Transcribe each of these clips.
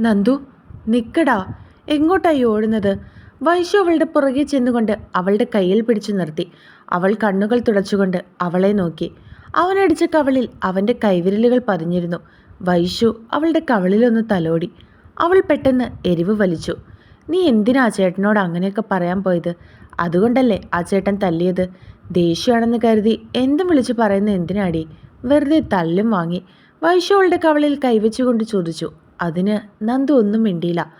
നന്ദു നിക്കടാ. എങ്ങോട്ടായി ഓടുന്നത്? വൈശു അവളുടെ പുറകെ ചെന്നുകൊണ്ട് അവളുടെ കയ്യിൽ പിടിച്ചു നിർത്തി. അവൾ കണ്ണുകൾ തുടച്ചുകൊണ്ട് അവളെ നോക്കി. അവനടിച്ച കവളിൽ അവന്റെ കൈവിരലുകൾ പതിഞ്ഞിരുന്നു. വൈശു അവളുടെ കവളിലൊന്ന് തലോടി. അവൾ പെട്ടെന്ന് എരിവ് വലിച്ചു. നീ എന്തിനാ ആ ചേട്ടനോട് അങ്ങനെയൊക്കെ പറയാൻ പോയത്? അതുകൊണ്ടല്ലേ ആ ചേട്ടൻ തല്ലിയത്? ദേഷ്യമാണെന്ന് കരുതി എന്തും വിളിച്ചു പറയുന്ന എന്തിനാടി? വെറുതെ തല്ലും വാങ്ങി. വൈശു അവളുടെ കവളിൽ കൈവച്ചുകൊണ്ട് ചോദിച്ചു. അതിന് നന്ദു ഒന്നും മിണ്ടിയില്ല.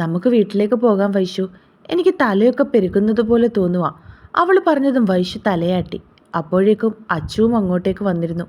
നമുക്ക് വീട്ടിലേക്ക് പോകാൻ വൈശു. എനിക്ക് തലയൊക്കെ പെരുക്കുന്നത് പോലെ തോന്നുക അവൾ പറഞ്ഞതും വൈശു തലയാട്ടി. അപ്പോഴേക്കും അച്ചുവും അങ്ങോട്ടേക്ക് വന്നിരുന്നു.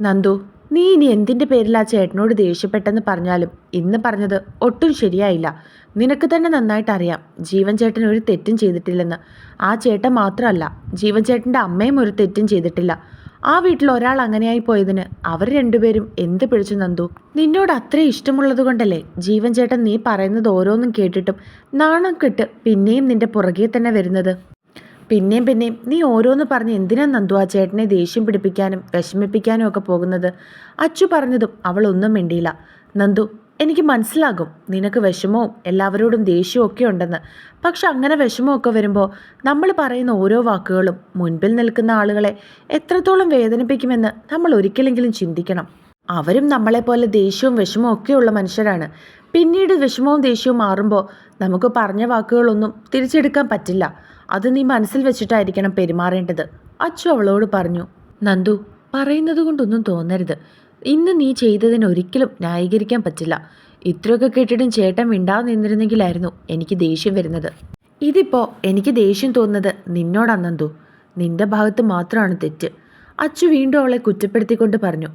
നന്ദു നീ ഇനി എന്തിന്റെ പേരിൽ ആ ചേട്ടനോട് ദേഷ്യപ്പെട്ടെന്ന് പറഞ്ഞാലും ഇന്ന് പറഞ്ഞത് ഒട്ടും ശരിയായില്ല. നിനക്ക് തന്നെ നന്നായിട്ട് അറിയാം ജീവൻ ചേട്ടൻ ഒരു തെറ്റും ചെയ്തിട്ടില്ലെന്ന്. ആ ചേട്ടൻ മാത്രമല്ല ജീവൻ ചേട്ടന്റെ അമ്മയും ഒരു തെറ്റും ചെയ്തിട്ടില്ല. ആ വീട്ടിൽ ഒരാൾ അങ്ങനെയായി പോയതിന് അവർ രണ്ടുപേരും എന്ത് പിടിച്ചു നന്ദു? നിന്നോട് അത്ര ഇഷ്ടമുള്ളത് കൊണ്ടല്ലേ? ജീവൻ ചേട്ടൻ നീ പറയുന്നത് ഓരോന്നും കേട്ടിട്ടും നാണം കെട്ട് പിന്നെയും നിന്റെ പുറകെ തന്നെ വരുന്നത്. പിന്നെയും പിന്നെയും നീ ഓരോന്ന് പറഞ്ഞ് എന്തിനാ നന്ദു ആ ചേട്ടനെ ദേഷ്യം പിടിപ്പിക്കാനും വിഷമിപ്പിക്കാനും ഒക്കെ പോകുന്നത്? അച്ചു പറഞ്ഞതും അവൾ ഒന്നും മിണ്ടിയില്ല. നന്ദു എനിക്ക് മനസ്സിലാകും. നിനക്ക് വിഷമവും എല്ലാവരോടും ദേഷ്യവും ഒക്കെ ഉണ്ടെന്ന്. പക്ഷെ അങ്ങനെ വിഷമമൊക്കെ വരുമ്പോൾ നമ്മൾ പറയുന്ന ഓരോ വാക്കുകളും മുൻപിൽ നിൽക്കുന്ന ആളുകളെ എത്രത്തോളം വേദനിപ്പിക്കുമെന്ന് നമ്മൾ ഒരിക്കലെങ്കിലും ചിന്തിക്കണം. അവരും നമ്മളെപ്പോലെ ദേഷ്യവും വിഷമവും ഒക്കെയുള്ള മനുഷ്യരാണ്. പിന്നീട് വിഷമവും ദേഷ്യവും മാറുമ്പോൾ നമുക്ക് പറഞ്ഞ വാക്കുകളൊന്നും തിരിച്ചെടുക്കാൻ പറ്റില്ല. അത് നീ മനസ്സിൽ വെച്ചിട്ടായിരിക്കണം പെരുമാറേണ്ടത്. അച്ചു അവളോട് പറഞ്ഞു നന്ദു പറയുന്നത് കൊണ്ടൊന്നും തോന്നരുത്. ഇന്ന് നീ ചെയ്തതിന് ഒരിക്കലും ന്യായീകരിക്കാൻ പറ്റില്ല. ഇത്രയൊക്കെ കേട്ടിട്ടും ചേട്ടൻ മിണ്ടാതെ നിന്നിരുന്നെങ്കിലായിരുന്നു എനിക്ക് ദേഷ്യം വരുന്നത്. ഇതിപ്പോൾ എനിക്ക് ദേഷ്യം തോന്നുന്നത് നിന്നോടാ നന്ദു. നിന്റെ ഭാഗത്ത് മാത്രമാണ് തെറ്റ്. അച്ചു വീണ്ടും അവളെ കുറ്റപ്പെടുത്തിക്കൊണ്ട് പറഞ്ഞു.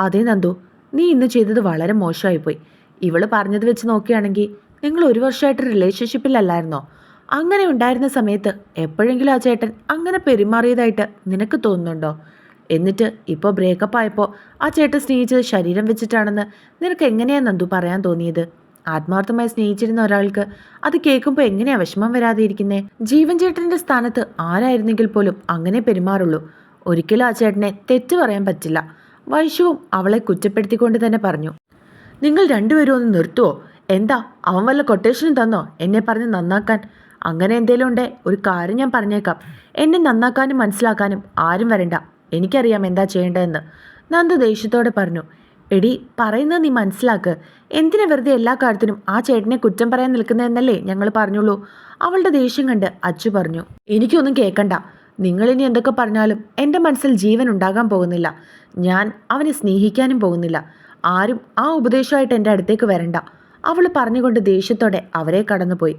അതേ നന്ദു. നീ ഇന്ന് ചെയ്തത് വളരെ മോശമായിപ്പോയി. ഇവൾ പറഞ്ഞത് വെച്ച് നോക്കുകയാണെങ്കിൽ നിങ്ങൾ ഒരു വർഷമായിട്ട് റിലേഷൻഷിപ്പിലല്ലായിരുന്നോ അങ്ങനെ ഉണ്ടായിരുന്ന സമയത്ത് എപ്പോഴെങ്കിലും ആ ചേട്ടൻ അങ്ങനെ പെരുമാറിയതായിട്ട് നിനക്ക് തോന്നുന്നുണ്ടോ? എന്നിട്ട് ഇപ്പോൾ ബ്രേക്കപ്പ് ആയപ്പോൾ ആ ചേട്ടൻ സ്നേഹിച്ചത് ശരീരം വെച്ചിട്ടാണെന്ന് നിനക്ക് എങ്ങനെയാ നന്ദു പറയാൻ തോന്നിയത്? ആത്മാർത്ഥമായി സ്നേഹിച്ചിരുന്ന ഒരാൾക്ക് അത് കേൾക്കുമ്പോൾ എങ്ങനെയാ വിഷമം വരാതെ ഇരിക്കുന്നേ ജീവൻ ചേട്ടന്റെ സ്ഥാനത്ത് ആരായിരുന്നെങ്കിൽ പോലും അങ്ങനെ പെരുമാറുള്ളൂ. ഒരിക്കലും ആ ചേട്ടനെ തെറ്റ് പറയാൻ പറ്റില്ല. വൈശുവും അവളെ കുറ്റപ്പെടുത്തിക്കൊണ്ട് തന്നെ പറഞ്ഞു. നിങ്ങൾ രണ്ടുപേരും ഒന്ന് നിർത്തുവോ? എന്താ? അവൻ വല്ല കൊട്ടേഷനും തന്നോ? എന്നെ പറഞ്ഞ് നന്നാക്കാൻ? അങ്ങനെ എന്തേലും ഉണ്ടേ? ഒരു കാര്യം ഞാൻ പറഞ്ഞേക്കാം. എന്നെ നന്നാക്കാനും മനസ്സിലാക്കാനും ആരും വരണ്ട. എനിക്കറിയാം എന്താ ചെയ്യേണ്ടതെന്ന്. നന്ദു ദേഷ്യത്തോടെ പറഞ്ഞു എടി പറയുന്നത് നീ മനസ്സിലാക്ക്. എന്തിനാ വെറുതെ എല്ലാ കാര്യത്തിനും ആ ചേട്ടനെ കുറ്റം പറയാൻ നിൽക്കുന്നതെന്നല്ലേ ഞങ്ങൾ പറഞ്ഞുള്ളൂ. അവളുടെ ദേഷ്യം കണ്ട് അച്ചു പറഞ്ഞു എനിക്കൊന്നും കേൾക്കണ്ട നിങ്ങളിനി എന്തൊക്കെ പറഞ്ഞാലും എന്റെ മനസ്സിൽ ജീവൻ ഉണ്ടാകാൻ പോകുന്നില്ല. ഞാൻ അവനെ സ്നേഹിക്കാനും പോകുന്നില്ല. ആരും ആ ഉപദേശമായിട്ട് എന്റെ അടുത്തേക്ക് വരണ്ട. അവൾ പറഞ്ഞുകൊണ്ട് ദേഷ്യത്തോടെ അവരെ കടന്നുപോയി.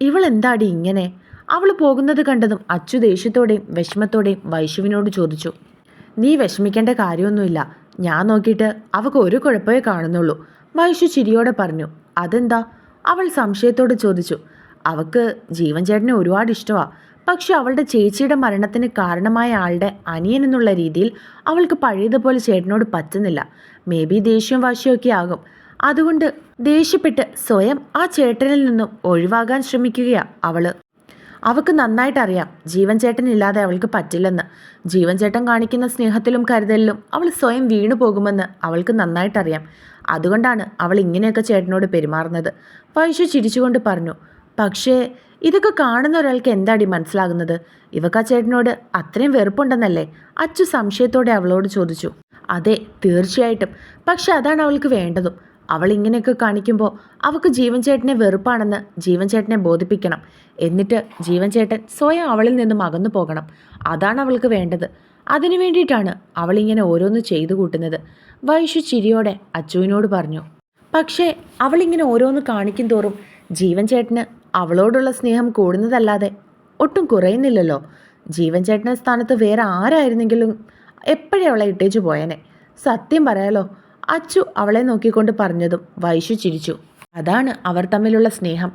ഇവൾ എന്താടി ഇങ്ങനെ? അവൾ പോകുന്നത് കണ്ടതും അച്ചു ദേഷ്യത്തോടെയും വിഷമത്തോടെയും വൈഷുവിനോട് ചോദിച്ചു നീ വിഷമിക്കേണ്ട കാര്യമൊന്നുമില്ല. ഞാൻ നോക്കിയിട്ട് അവക്ക് ഒരു കുഴപ്പമേ കാണുന്നുള്ളൂ. വൈഷു ചിരിയോടെ പറഞ്ഞു അതെന്താ? അവൾ സംശയത്തോട് ചോദിച്ചു അവക്ക് ജീവൻ ചേട്ടനെ ഒരുപാട് ഇഷ്ടമാണ് പക്ഷെ അവളുടെ ചേച്ചിയുടെ മരണത്തിന് കാരണമായ ആളുടെ അനിയൻ എന്നുള്ള രീതിയിൽ അവൾക്ക് പഴയതുപോലെ ചേട്ടനോട് പറ്റുന്നില്ല. മേ ബി ദേഷ്യവും വാശിയൊക്കെ ആകും. അതുകൊണ്ട് ദേഷ്യപ്പെട്ട് സ്വയം ആ ചേട്ടനിൽ നിന്നും ഒഴിവാകാൻ ശ്രമിക്കുകയാണ് അവൾ. അവൾക്ക് നന്നായിട്ട് അറിയാം. ജീവൻ ചേട്ടൻ ഇല്ലാതെ അവൾക്ക് പറ്റില്ലെന്ന്. ജീവൻ ചേട്ടൻ കാണിക്കുന്ന സ്നേഹത്തിലും കരുതലിലും അവൾ സ്വയം വീണു പോകുമെന്ന് അവൾക്ക് നന്നായിട്ടറിയാം അതുകൊണ്ടാണ് അവൾ ഇങ്ങനെയൊക്കെ ചേട്ടനോട് പെരുമാറുന്നത്. പൈശു ചിരിച്ചുകൊണ്ട് പറഞ്ഞു പക്ഷേ ഇതൊക്കെ കാണുന്ന ഒരാൾക്ക് എന്താടി മനസ്സിലാകുന്നത്? ഇവക്കാ ചേട്ടനോട് അത്രയും വെറുപ്പുണ്ടെന്നല്ലേ? അച്ചു സംശയത്തോടെ അവളോട് ചോദിച്ചു. അതെ തീർച്ചയായിട്ടും. പക്ഷെ അതാണ് അവൾക്ക് വേണ്ടതും. അവൾ ഇങ്ങനെയൊക്കെ കാണിക്കുമ്പോൾ അവൾക്ക് ജീവൻ ചേട്ടനെ വെറുപ്പാണെന്ന് ജീവൻ ചേട്ടനെ ബോധിപ്പിക്കണം. എന്നിട്ട് ജീവൻ ചേട്ടൻ സ്വയം അവളിൽ നിന്നും അകന്നു പോകണം. അതാണ് അവൾക്ക് വേണ്ടത്. അതിനു വേണ്ടിയിട്ടാണ് അവളിങ്ങനെ ഓരോന്ന് ചെയ്തു കൂട്ടുന്നത്. വൈഷു ചിരിയോടെ അച്ചുവിനോട് പറഞ്ഞു പക്ഷേ അവളിങ്ങനെ ഓരോന്ന് കാണിക്കും തോറും ജീവൻ ചേട്ടന് അവളോടുള്ള സ്നേഹം കൂടുന്നതല്ലാതെ ഒട്ടും കുറയുന്നില്ലല്ലോ. ജീവൻ ചേട്ടന്റെ സ്ഥാനത്ത് വേറെ ആരായിരുന്നെങ്കിലും എപ്പോഴേ അവളെ ഇട്ടേച്ചു പോയേനെ? സത്യം പറയാലോ അച്ചു അവളെ നോക്കിക്കൊണ്ട് പറഞ്ഞതും വൈശു ചിരിച്ചു. അതാണ് അവർ തമ്മിലുള്ള സ്നേഹം.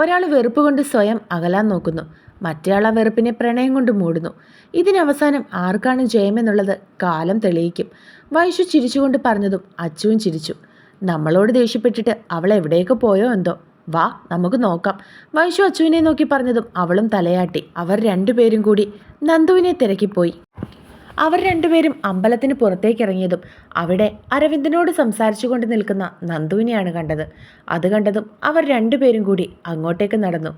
ഒരാൾ വെറുപ്പ് കൊണ്ട് സ്വയം അകലാൻ നോക്കുന്നു. മറ്റേയാൾ ആ വെറുപ്പിനെ പ്രണയം കൊണ്ട് മൂടുന്നു. ഇതിനവസാനം ആർക്കാണ് ജയമെന്നുള്ളത് കാലം തെളിയിക്കും. വൈശു ചിരിച്ചുകൊണ്ട് പറഞ്ഞതും അച്ചുവും ചിരിച്ചു. നമ്മളോട് ദേഷ്യപ്പെട്ടിട്ട് അവൾ എവിടെയൊക്കെ പോയോ എന്തോ? വാ നമുക്ക് നോക്കാം. വൈശു അച്ചുവിനെ നോക്കി പറഞ്ഞതും അവളും തലയാട്ടി. അവർ രണ്ടുപേരും കൂടി നന്ദുവിനെ തിരക്കിപ്പോയി. അവർ രണ്ടുപേരും അമ്പലത്തിന് പുറത്തേക്കിറങ്ങിയതും അവിടെ അരവിന്ദനോട് സംസാരിച്ചു കൊണ്ട് നിൽക്കുന്ന നന്ദുവിനെയാണ് കണ്ടത്. അത് കണ്ടതും അവർ രണ്ടുപേരും കൂടി അങ്ങോട്ടേക്ക് നടന്നു.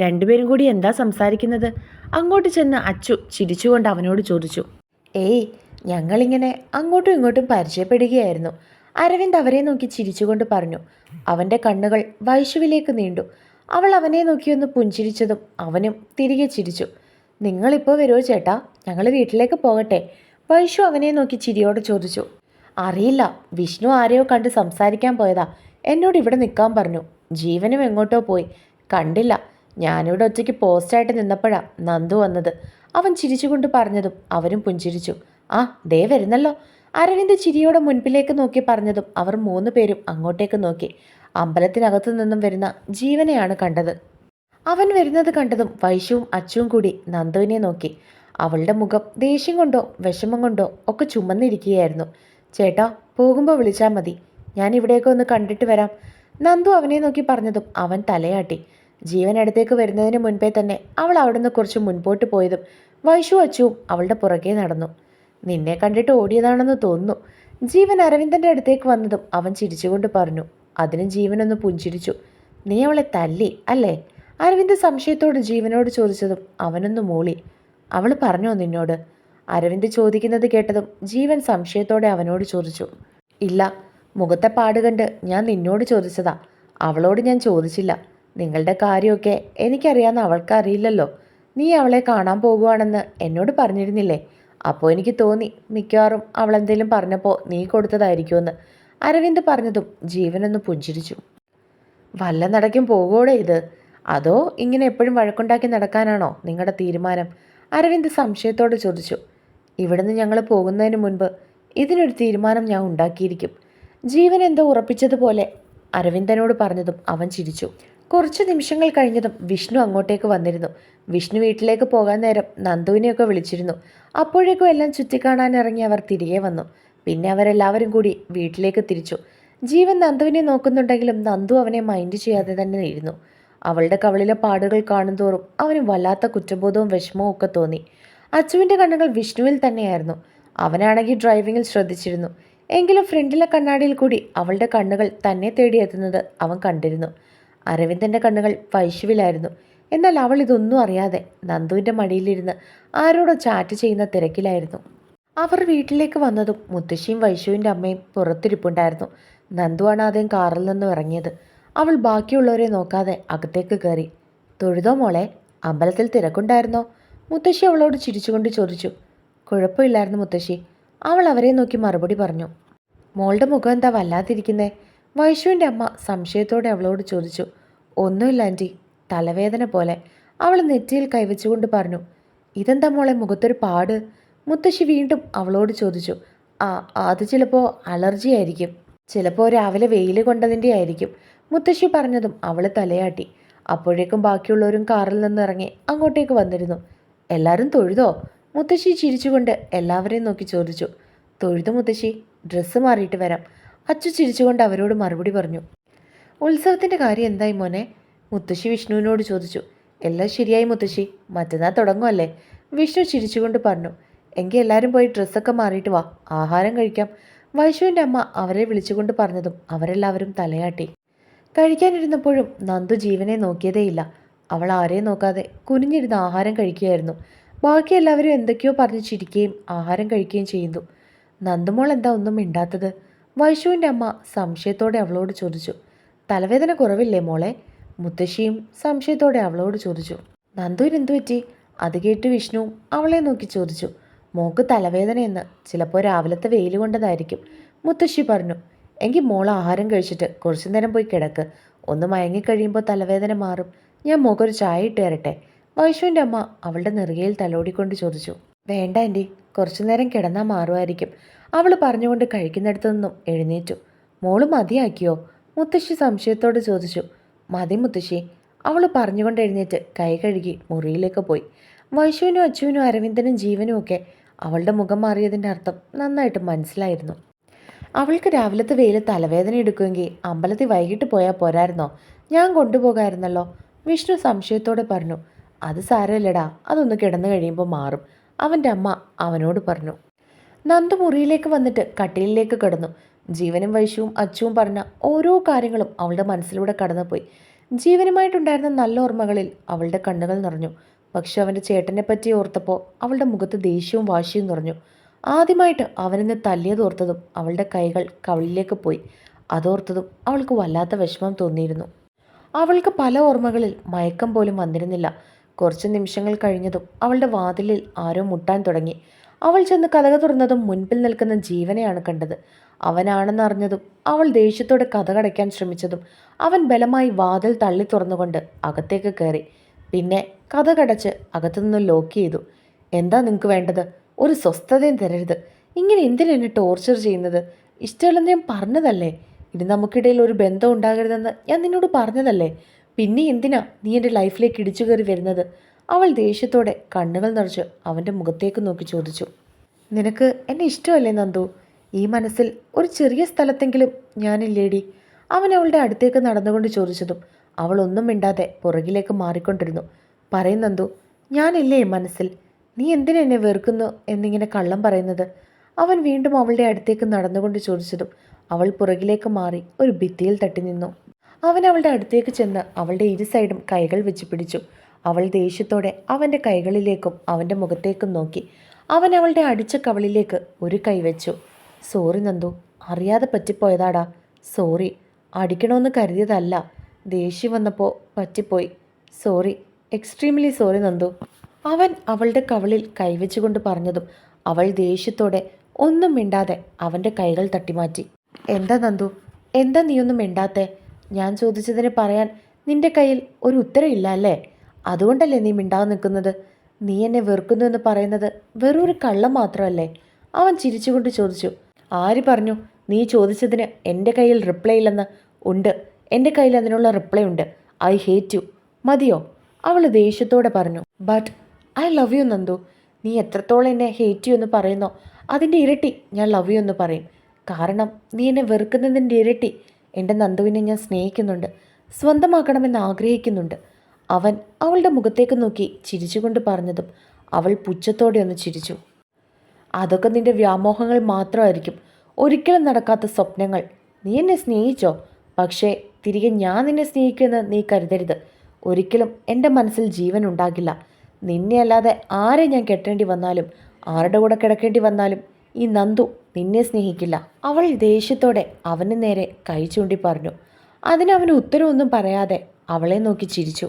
രണ്ടുപേരും കൂടി എന്താ സംസാരിക്കുന്നത്? അങ്ങോട്ട് ചെന്ന് അച്ചു ചിരിച്ചുകൊണ്ട് അവനോട് ചോദിച്ചു. ഏയ് ഞങ്ങളിങ്ങനെ അങ്ങോട്ടും ഇങ്ങോട്ടും പരിചയപ്പെടുകയായിരുന്നു. അരവിന്ദ് അവരെ നോക്കി ചിരിച്ചുകൊണ്ട് പറഞ്ഞു. അവന്റെ കണ്ണുകൾ വൈശുവിലേക്ക് നീണ്ടു. അവൾ അവനെ നോക്കിയൊന്ന് പുഞ്ചിരിച്ചതും അവനും തിരികെ ചിരിച്ചു. നിങ്ങളിപ്പോൾ വരുമോ ചേട്ടാ? ഞങ്ങൾ വീട്ടിലേക്ക് പോകട്ടെ. വൈഷു അവനെ നോക്കി ചിരിയോടെ ചോദിച്ചു. അറിയില്ല വിഷ്ണു ആരെയോ കണ്ട് സംസാരിക്കാൻ പോയതാ. എന്നോട് ഇവിടെ നിൽക്കാൻ പറഞ്ഞു. ജീവനും എങ്ങോട്ടോ പോയി. കണ്ടില്ല ഞാനിവിടെ ഒറ്റയ്ക്ക് പോസ്റ്റായിട്ട് നിന്നപ്പോഴാ നന്ദു വന്നത്. അവൻ ചിരിച്ചുകൊണ്ട് പറഞ്ഞതും അവരും പുഞ്ചിരിച്ചു. ആ ദേ വരുന്നല്ലോ. അരവിന്ദ് ചിരിയോടെ മുൻപിലേക്ക് നോക്കി പറഞ്ഞതും അവർ മൂന്ന് പേരും അങ്ങോട്ടേക്ക് നോക്കി. അമ്പലത്തിനകത്തു നിന്നും വരുന്ന ജീവനെയാണ് കണ്ടത്. അവൻ വരുന്നത് കണ്ടതും വൈശുവും അച്ചുവും കൂടി നന്ദുവിനെ നോക്കി. അവളുടെ മുഖം ദേഷ്യം കൊണ്ടോ വിഷമം കൊണ്ടോ ഒക്കെ ചുമന്നിരിക്കുകയായിരുന്നു. ചേട്ടാ പോകുമ്പോൾ വിളിച്ചാൽ മതി. ഞാൻ ഇവിടെയൊക്കെ ഒന്ന് കണ്ടിട്ട് വരാം. നന്ദു അവനെ നോക്കി പറഞ്ഞതും അവൻ തലയാട്ടി. ജീവൻ അടുത്തേക്ക് വരുന്നതിന് മുൻപേ തന്നെ അവൾ അവിടുന്ന് കുറച്ച് മുൻപോട്ട് പോയതും വൈശു അച്ചുവും അവളുടെ പുറകെ നടന്നു. നിന്നെ കണ്ടിട്ട് ഓടിയതാണെന്ന് തോന്നുന്നു. ജീവൻ അരവിന്ദന്റെ അടുത്തേക്ക് വന്നതും അവൻ ചിരിച്ചുകൊണ്ട് പറഞ്ഞു. അതിന് ജീവനൊന്ന് പുഞ്ചിരിച്ചു. നീ അവളെ തല്ലി അല്ലേ? അരവിന്ദ് സംശയത്തോട് ജീവനോട് ചോദിച്ചതും അവനൊന്ന് മൂളി. അവൾ പറഞ്ഞോ നിന്നോട്? അരവിന്ദ് ചോദിക്കുന്നത് കേട്ടതും ജീവൻ സംശയത്തോടെ അവനോട് ചോദിച്ചു. ഇല്ല മുഖത്തെ പാട് കണ്ട് ഞാൻ നിന്നോട് ചോദിച്ചതാ. അവളോട് ഞാൻ ചോദിച്ചില്ല. നിങ്ങളുടെ കാര്യമൊക്കെ എനിക്കറിയാമെന്ന് അവൾക്ക് അറിയില്ലല്ലോ. നീ അവളെ കാണാൻ പോകുവാണെന്ന് എന്നോട് പറഞ്ഞിരുന്നില്ലേ? അപ്പോൾ എനിക്ക് തോന്നി മിക്കവാറും അവൾ എന്തെങ്കിലും പറഞ്ഞപ്പോൾ നീ കൊടുത്തതായിരിക്കുമെന്ന് അരവിന്ദ് പറഞ്ഞതും ജീവനൊന്ന് പുഞ്ചിരിച്ചു. വല്ല നടക്കും പോകോടെ ഇത്? അതോ ഇങ്ങനെ എപ്പോഴും വഴക്കുണ്ടാക്കി നടക്കാനാണോ നിങ്ങളുടെ തീരുമാനം? അരവിന്ദ് സംശയത്തോടെ ചോദിച്ചു. ഇവിടുന്ന് ഞങ്ങൾ പോകുന്നതിന് മുൻപ് ഇതിനൊരു തീരുമാനം ഞാൻ ഉണ്ടാക്കിയിരിക്കും. ജീവൻ എന്തോ ഉറപ്പിച്ചതുപോലെ അരവിന്ദനോട് പറഞ്ഞതും അവൻ ചിരിച്ചു. കുറച്ച് നിമിഷങ്ങൾ കഴിഞ്ഞതും വിഷ്ണു അങ്ങോട്ടേക്ക് വന്നിരുന്നു. വിഷ്ണു വീട്ടിലേക്ക് പോകാൻ നേരം നന്ദുവിനെയൊക്കെ വിളിച്ചിരുന്നു. അപ്പോഴേക്കും എല്ലാം ചുറ്റിക്കാണാൻ ഇറങ്ങി അവർ തിരികെ വന്നു. പിന്നെ അവരെല്ലാവരും കൂടി വീട്ടിലേക്ക് തിരിച്ചു. ജീവൻ നന്ദുവിനെ നോക്കുന്നുണ്ടെങ്കിലും നന്ദു അവനെ മൈൻഡ് ചെയ്യാതെ തന്നെ ഇരുന്നു. അവളുടെ കവളിലെ പാടുകൾ കാണുന്തോറും അവന് വല്ലാത്ത കുറ്റബോധവും വിഷമവും ഒക്കെ തോന്നി. അച്ചുവിന്റെ കണ്ണുകൾ വിഷ്ണുവിൽ തന്നെയായിരുന്നു. അവനാണെങ്കിൽ ഡ്രൈവിങ്ങിൽ ശ്രദ്ധിച്ചിരുന്നു. എങ്കിലും ഫ്രണ്ടിലെ കണ്ണാടിയിൽ കൂടി അവളുടെ കണ്ണുകൾ തന്നെ തേടിയെത്തുന്നത് അവൻ കണ്ടിരുന്നു. അരവിന്ദന്റെ കണ്ണുകൾ വൈശുവിലായിരുന്നു. എന്നാൽ അവൾ ഇതൊന്നും അറിയാതെ നന്ദുവിന്റെ മടിയിലിരുന്ന് ആരോടോ ചാറ്റ് ചെയ്യുന്ന തിരക്കിലായിരുന്നു. അവർ വീട്ടിലേക്ക് വന്നതും മുത്തശ്ശിയും വൈശുവിന്റെ അമ്മയും പുറത്തിരിപ്പുണ്ടായിരുന്നു. നന്ദുവാണ് ആദ്യം കാറിൽ നിന്നും ഇറങ്ങിയത്. അവൾ ബാക്കിയുള്ളവരെ നോക്കാതെ അകത്തേക്ക് കയറി. തൊഴുതോ മോളെ? അമ്പലത്തിൽ തിരക്കുണ്ടായിരുന്നോ? മുത്തശ്ശി അവളോട് ചിരിച്ചുകൊണ്ട് ചോദിച്ചു. കുഴപ്പമില്ലായിരുന്നു മുത്തശ്ശി. അവൾ അവരെ നോക്കി മറുപടി പറഞ്ഞു. മോളുടെ മുഖം എന്താ വല്ലാതിരിക്കുന്നേ? വൈഷുവിന്റെ അമ്മ സംശയത്തോടെ അവളോട് ചോദിച്ചു. ഒന്നുമില്ല ആന്റി തലവേദന പോലെ. അവൾ നെറ്റിയിൽ കൈവച്ചുകൊണ്ട് പറഞ്ഞു. ഇതെന്താ മോളെ? മുഖത്തൊരു പാട്. മുത്തശ്ശി വീണ്ടും അവളോട് ചോദിച്ചു. ആ അത് ചിലപ്പോൾ അലർജി ആയിരിക്കും ചിലപ്പോൾ രാവിലെ വെയിൽ കൊണ്ടതിന്റെ ആയിരിക്കും. മുത്തശ്ശി പറഞ്ഞതും അവൾ തലയാട്ടി. അപ്പോഴേക്കും ബാക്കിയുള്ളവരും കാറിൽ നിന്നിറങ്ങി അങ്ങോട്ടേക്ക് വന്നിരുന്നു. എല്ലാവരും തൊഴുതോ? മുത്തശ്ശി ചിരിച്ചുകൊണ്ട് എല്ലാവരെയും നോക്കി ചോദിച്ചു. തൊഴുതു മുത്തശ്ശി ഡ്രസ്സ് മാറിയിട്ട് വരാം. അച്ചു ചിരിച്ചുകൊണ്ട് അവരോട് മറുപടി പറഞ്ഞു. ഉത്സവത്തിന്റെ കാര്യം എന്തായി മോനെ? മുത്തശ്ശി വിഷ്ണുവിനോട് ചോദിച്ചു. എല്ലാം ശരിയായി മുത്തശ്ശി. മറ്റന്നാൾ തുടങ്ങുമല്ലേ വിഷ്ണു ചിരിച്ചുകൊണ്ട് പറഞ്ഞു. എങ്കിൽ എല്ലാവരും പോയി ഡ്രസ്സൊക്കെ മാറിയിട്ട് വാ. ആഹാരം കഴിക്കാം. വൈശുവിന്റെ അമ്മ അവരെ വിളിച്ചുകൊണ്ട് പറഞ്ഞതും അവരെല്ലാവരും തലയാട്ടി. കഴിക്കാനിരുന്നപ്പോഴും നന്ദു ജീവനെ നോക്കിയതേയില്ല. അവൾ ആരെയും നോക്കാതെ കുനിഞ്ഞിരുന്ന് ആഹാരം കഴിക്കുകയായിരുന്നു. ബാക്കി എല്ലാവരും എന്തൊക്കെയോ പറഞ്ഞ് ചിരിക്കുകയും ആഹാരം കഴിക്കുകയും ചെയ്യുന്നു നന്ദുമോൾ എന്താ ഒന്നും മിണ്ടാത്തത്? വൈഷുവിന്റെ അമ്മ സംശയത്തോടെ അവളോട് ചോദിച്ചു. തലവേദന കുറവില്ലേ മോളെ? മുത്തശ്ശിയും സംശയത്തോടെ അവളോട് ചോദിച്ചു. നന്ദുവിന് എന്തു പറ്റി? അത് കേട്ട് വിഷ്ണുവും അവളെ നോക്കി ചോദിച്ചു. മോക്ക് തലവേദനയെന്ന് ചിലപ്പോൾ രാവിലത്തെ വെയിൽ കൊണ്ടതായിരിക്കും. മുത്തശ്ശി പറഞ്ഞു. എങ്കിൽ മോൾ ആഹാരം കഴിച്ചിട്ട് കുറച്ചു നേരം പോയി കിടക്ക്. ഒന്ന് മയങ്ങിക്കഴിയുമ്പോൾ തലവേദന മാറും. ഞാൻ മുഖൊരു ചായ ഇട്ട് തരട്ടെ? വൈഷുവിന്റെ അമ്മ അവളുടെ നെറുകയിൽ തലോടിക്കൊണ്ട് ചോദിച്ചു. വേണ്ട ആന്റി കുറച്ചു നേരം കിടന്നാൽ മാറുമായിരിക്കും. അവൾ പറഞ്ഞുകൊണ്ട് കഴിക്കുന്നിടത്തു നിന്നും എഴുന്നേറ്റു. മോൾ മതിയാക്കിയോ? മുത്തശ്ശി സംശയത്തോട് ചോദിച്ചു. മതി മുത്തശ്ശി. അവൾ പറഞ്ഞുകൊണ്ട് എഴുന്നേറ്റ് കൈ കഴുകി മുറിയിലേക്ക് പോയി. വൈശുവിനും അച്ചുവിനും അരവിന്ദനും ജീവനും ഒക്കെ അവളുടെ മുഖം മാറിയതിന്റെ അർത്ഥം നന്നായിട്ട് മനസ്സിലായിരുന്നു. അവൾക്ക് രാവിലത്തെ വെയിൽ തലവേദന എടുക്കുമെങ്കിൽ അമ്പലത്തിൽ വൈകിട്ട് പോയാൽ പോരായിരുന്നോ? ഞാൻ കൊണ്ടുപോകാമായിരുന്നല്ലോ വിഷ്ണു സംശയത്തോടെ പറഞ്ഞു. അത് സാരമില്ലടാ. അതൊന്ന് കിടന്നു കഴിയുമ്പോൾ മാറും. അവന്റെ അമ്മ അവനോട് പറഞ്ഞു. നന്ദു മുറിയിലേക്ക് വന്നിട്ട് കട്ടിലിലേക്ക് കിടന്നു. ജീവനും വൈശുവും അച്ചുവും പറഞ്ഞ ഓരോ കാര്യങ്ങളും അവളുടെ മനസ്സിലൂടെ കടന്നുപോയി. ജീവനുമായിട്ടുണ്ടായിരുന്ന നല്ല ഓർമ്മകളിൽ അവളുടെ കണ്ണുകൾ നിറഞ്ഞു. പക്ഷെ അവന്റെ ചേട്ടനെ പറ്റി ഓർത്തപ്പോൾ അവളുടെ മുഖത്ത് ദേഷ്യവും വാശിയും നിറഞ്ഞു. ആദ്യമായിട്ട് അവനെന്ന് തല്ലിയതോർത്തതും അവളുടെ കൈകൾ കവിളിലേക്ക് പോയി. അതോർത്തതും അവൾക്ക് വല്ലാത്ത വിഷമം തോന്നിയിരുന്നു. അവൾക്ക് പല ഓർമ്മകളിൽ മയക്കം പോലും വന്നിരുന്നില്ല. കുറച്ച് നിമിഷങ്ങൾ കഴിഞ്ഞതും അവളുടെ വാതിലിൽ ആരോ മുട്ടാൻ തുടങ്ങി. അവൾ ചെന്ന് കഥക തുറന്നതും മുൻപിൽ നിൽക്കുന്ന ജീവനെയാണ് കണ്ടത്. അവനാണെന്ന് അറിഞ്ഞതും അവൾ ദേഷ്യത്തോടെ കഥ കടയ്ക്കാൻ ശ്രമിച്ചതും അവൻ ബലമായി വാതിൽ തള്ളി തുറന്നുകൊണ്ട് അകത്തേക്ക് കയറി. പിന്നെ കഥ കടച്ച് അകത്തുനിന്ന് ലോക്ക് ചെയ്തു. എന്താ നിങ്ങൾക്ക് വേണ്ടത്? ഒരു സ്വസ്ഥതയും തരരുത്. ഇങ്ങനെ എന്തിനാ എന്നെ ടോർച്ചർ ചെയ്യുന്നത്? ഇഷ്ടമുള്ള ഞാൻ പറഞ്ഞതല്ലേ? ഇനി നമുക്കിടയിൽ ഒരു ബന്ധം ഉണ്ടാകരുതെന്ന് ഞാൻ നിന്നോട് പറഞ്ഞതല്ലേ? പിന്നെ എന്തിനാ നീ എന്റെ ലൈഫിലേക്ക് ഇടിച്ചു കയറി വരുന്നത്? അവൾ ദേഷ്യത്തോടെ കണ്ണുകൾ നിറച്ച് അവന്റെ മുഖത്തേക്ക് നോക്കി ചോദിച്ചു. നിനക്ക് എന്നെ ഇഷ്ടമല്ലേ നന്ദു? ഈ മനസ്സിൽ ഒരു ചെറിയ സ്ഥലത്തെങ്കിലും ഞാനില്ലേടി? അവൻ അവളുടെ അടുത്തേക്ക് നടന്നുകൊണ്ട് ചോദിച്ചതും അവൾ ഒന്നും മിണ്ടാതെ പുറകിലേക്ക് മാറിക്കൊണ്ടിരുന്നു. പറയും നന്ദു ഞാനില്ലേ മനസ്സിൽ? നീ എന്തിനെന്നെ വെറുക്കുന്നു? എന്നിങ്ങനെ കള്ളം പറയുന്നത്. അവൻ വീണ്ടും അവളുടെ അടുത്തേക്ക് നടന്നുകൊണ്ട് ചോദിച്ചതും അവൾ പുറകിലേക്ക് മാറി ഒരു ഭിത്തിയിൽ തട്ടി നിന്നു. അവൻ അവളുടെ അടുത്തേക്ക് ചെന്ന് അവളുടെ ഇരു സൈഡും കൈകൾ വെച്ച് പിടിച്ചു. അവൾ ദേഷ്യത്തോടെ അവന്റെ കൈകളിലേക്കും അവന്റെ മുഖത്തേക്കും നോക്കി. അവൻ അവളുടെ അടിച്ച കവളിലേക്ക് ഒരു കൈ വെച്ചു. സോറി നന്ദു അറിയാതെ പറ്റിപ്പോയതാടാ. സോറി അടിക്കണമെന്ന് കരുതിയതല്ല. ദേഷ്യം വന്നപ്പോൾ പറ്റിപ്പോയി. Sorry extremely sorry Nandu. അവൻ അവളുടെ കവളിൽ കൈവച്ചുകൊണ്ട് പറഞ്ഞതും അവൾ ദേഷ്യത്തോടെ ഒന്നും മിണ്ടാതെ അവന്റെ കൈകൾ തട്ടിമാറ്റി. എന്താ നന്ദു? എന്താ നീയൊന്നും മിണ്ടാത്തെ? ഞാൻ ചോദിച്ചതിന് പറയാൻ നിന്റെ കയ്യിൽ ഒരു ഉത്തരവില്ല അല്ലേ? അതുകൊണ്ടല്ലേ നീ മിണ്ടാതെ നിൽക്കുന്നത്? നീ എന്നെ വെറുക്കുന്നു എന്ന് പറയുന്നത് വെറും ഒരു കള്ളം മാത്രമല്ലേ? അവൻ ചിരിച്ചുകൊണ്ട് ചോദിച്ചു. ആര് പറഞ്ഞു? നീ ചോദിച്ചതിന് എന്റെ കയ്യിൽ റിപ്ലൈ ഇല്ലെന്ന്? ഉണ്ട്. എന്റെ കയ്യിൽ അതിനുള്ള റിപ്ലൈ ഉണ്ട്. ഐ ഹേറ്റ് യു മതിയോ? അവൾ ദേഷ്യത്തോടെ പറഞ്ഞു. But I love you Nandu. നീ എത്രത്തോളം എന്നെ ഹേറ്റ് യു എന്ന് പറയുന്നോ അതിന്റെ ഇരട്ടി ഞാൻ ലവ് യു എന്ന് പറയും. കാരണം നീ എന്നെ വെറുക്കുന്നതിന്റെ ഇരട്ടി എന്റെ നന്ദുവിനെ ഞാൻ സ്നേഹിക്കുന്നുണ്ട്. സ്വന്തമാക്കണമെന്ന് ആഗ്രഹിക്കുന്നുണ്ട്. അവൻ അവളുടെ മുഖത്തേക്ക് നോക്കി ചിരിച്ചുകൊണ്ട് പറഞ്ഞതും അവൾ പുച്ഛത്തോടെ ഒന്ന് ചിരിച്ചു. അതൊക്കെ നിന്റെ വ്യാമോഹങ്ങൾ മാത്രമായിരിക്കും. ഒരിക്കലും നടക്കാത്ത സ്വപ്നങ്ങൾ. നീ എന്നെ സ്നേഹിച്ചോ? പക്ഷേ തിരികെ ഞാൻ നിന്നെ സ്നേഹിക്കുമെന്ന് നീ കരുതരുത്. ഒരിക്കലും എന്റെ മനസ്സിൽ ജീവൻ ഉണ്ടാകില്ല. നിന്നെ അല്ലാതെ ആരെ ഞാൻ കെട്ടേണ്ടി വന്നാലും ആരുടെ കൂടെ കിടക്കേണ്ടി വന്നാലും ഈ നന്ദു നിന്നെ സ്നേഹിക്കില്ല. അവൾ ദേഷ്യത്തോടെ അവന് നേരെ കൈ ചൂണ്ടി പറഞ്ഞു. അതിനവന് ഉത്തരവൊന്നും പറയാതെ അവളെ നോക്കി ചിരിച്ചു.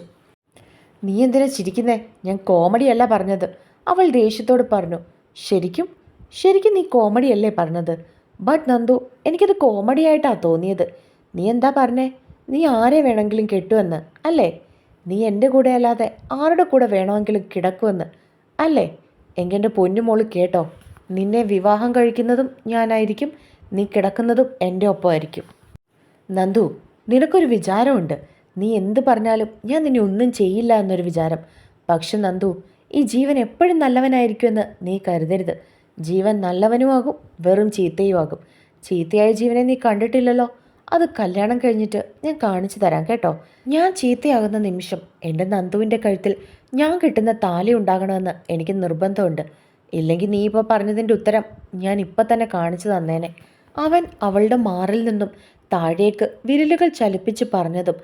നീ എന്തിനാ ചിരിക്കുന്നേ? ഞാൻ കോമഡിയല്ല പറഞ്ഞത്. അവൾ ദേഷ്യത്തോട് പറഞ്ഞു. ശരിക്കും? ശരിക്കും നീ കോമഡിയല്ലേ പറഞ്ഞത്? ബട്ട് നന്ദു എനിക്കത് കോമഡിയായിട്ടാണ് തോന്നിയത്. നീ എന്താ പറഞ്ഞേ? നീ ആരെ വേണമെങ്കിലും കെട്ടുമെന്ന് അല്ലേ? നീ എന്റെ കൂടെ അല്ലാതെ ആരുടെ കൂടെ വേണമെങ്കിലും കിടക്കുമെന്ന്. അല്ലേ? എങ്കെന്റെ പൊന്നുമോൾ കേട്ടോ. നിന്നെ വിവാഹം കഴിക്കുന്നതും ഞാനായിരിക്കും നീ കിടക്കുന്നതും എന്റെ ഒപ്പമായിരിക്കും. നന്ദു നിനക്കൊരു വിചാരമുണ്ട്. നീ എന്ത് പറഞ്ഞാലും ഞാൻ നിന്നെ ഒന്നും ചെയ്യില്ല എന്നൊരു വിചാരം. പക്ഷെ നന്ദു ഈ ജീവൻ എപ്പോഴും നല്ലവനായിരിക്കുമെന്ന് നീ കരുതരുത്. ജീവൻ നല്ലവനുമാകും വെറും ചീത്തയുമാകും. ചീത്തയായ ജീവനെ നീ കണ്ടിട്ടില്ലല്ലോ. അത് കല്യാണം കഴിഞ്ഞിട്ട് ഞാൻ കാണിച്ചു തരാം കേട്ടോ. ഞാൻ ചീത്തയാകുന്ന നിമിഷം എന്റെ നന്ദുവിന്റെ കഴുത്തിൽ ഞാൻ കിട്ടുന്ന താലി ഉണ്ടാകണമെന്ന് എനിക്ക് നിർബന്ധമുണ്ട്. ഇല്ലെങ്കിൽ നീ ഇപ്പോൾ പറഞ്ഞതിന്റെ ഉത്തരം ഞാൻ ഇപ്പം തന്നെ കാണിച്ചു തന്നേനെ. അവൻ അവളുടെ മാറിൽ നിന്നും താഴേക്ക് വിരലുകൾ ചലിപ്പിച്ച് പറഞ്ഞതും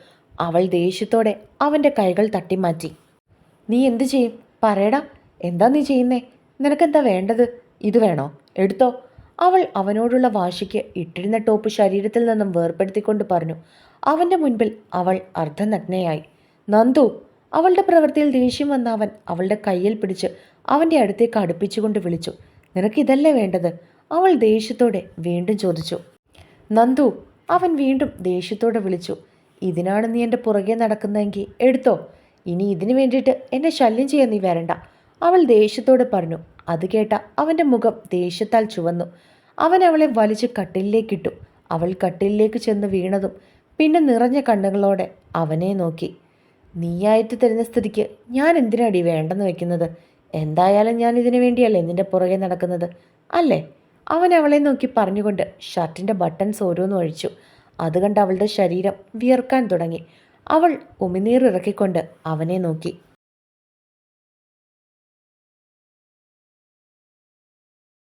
അവൾ ദേഷ്യത്തോടെ അവന്റെ കൈകൾ തട്ടിമാറ്റി നീ എന്തു ചെയ്യും? പറയടാ എന്താ നീ ചെയ്യുന്നേ? നിനക്കെന്താ വേണ്ടത്? ഇത് വേണോ? എടുത്തോ? അവൾ അവനോടുള്ള വാശിക്ക് ഇട്ടിരുന്ന ടോപ്പ് ശരീരത്തിൽ നിന്നും വേർപ്പെടുത്തിക്കൊണ്ട് പറഞ്ഞു അവന്റെ മുൻപിൽ അവൾ അർദ്ധനഗ്നയായി. നന്ദു അവളുടെ പ്രവൃത്തിയിൽ ദേഷ്യം വന്ന അവൻ അവളുടെ കയ്യിൽ പിടിച്ച് അവന്റെ അടുത്തേക്ക് അടുപ്പിച്ചുകൊണ്ട് വിളിച്ചു നിനക്ക് ഇതല്ലേ വേണ്ടത്? അവൾ ദേഷ്യത്തോടെ വീണ്ടും ചോദിച്ചു. നന്ദു അവൻ വീണ്ടും ദേഷ്യത്തോടെ വിളിച്ചു ഇതിനാണ് നീ എന്റെ പുറകെ നടക്കുന്നതെങ്കിൽ എടുത്തോ ഇനി ഇതിനു വേണ്ടിയിട്ട് എന്നെ ശല്യം ചെയ്യാൻ നീ വരണ്ട. അവൾ ദേഷ്യത്തോടെ പറഞ്ഞു അത് കേട്ട അവന്റെ മുഖം ദേഷ്യത്താൽ ചുവന്നു. അവൻ അവളെ വലിച്ച് കട്ടിലിലേക്കിട്ടു. അവൾ കട്ടിലിലേക്ക് ചെന്ന് വീണതും പിന്നെ നിറഞ്ഞ കണ്ണുകളോടെ അവനെ നോക്കി. നീയായിട്ട് തരുന്ന സ്ഥിതിക്ക് ഞാൻ എന്തിനാടി വേണ്ടെന്ന് വെക്കുന്നത്? എന്തായാലും ഞാൻ ഇതിനു വേണ്ടിയല്ലേ നിന്റെ പുറകെ നടക്കുന്നത്? അല്ലേ? അവൻ അവളെ നോക്കി പറഞ്ഞുകൊണ്ട് ഷർട്ടിന്റെ ബട്ടൺസ് ഓരോന്നും ഒഴിച്ചു. അത് കണ്ട് അവളുടെ ശരീരം വിയർക്കാൻ തുടങ്ങി. അവൾ ഉമിനീർ ഇറക്കിക്കൊണ്ട് അവനെ നോക്കി.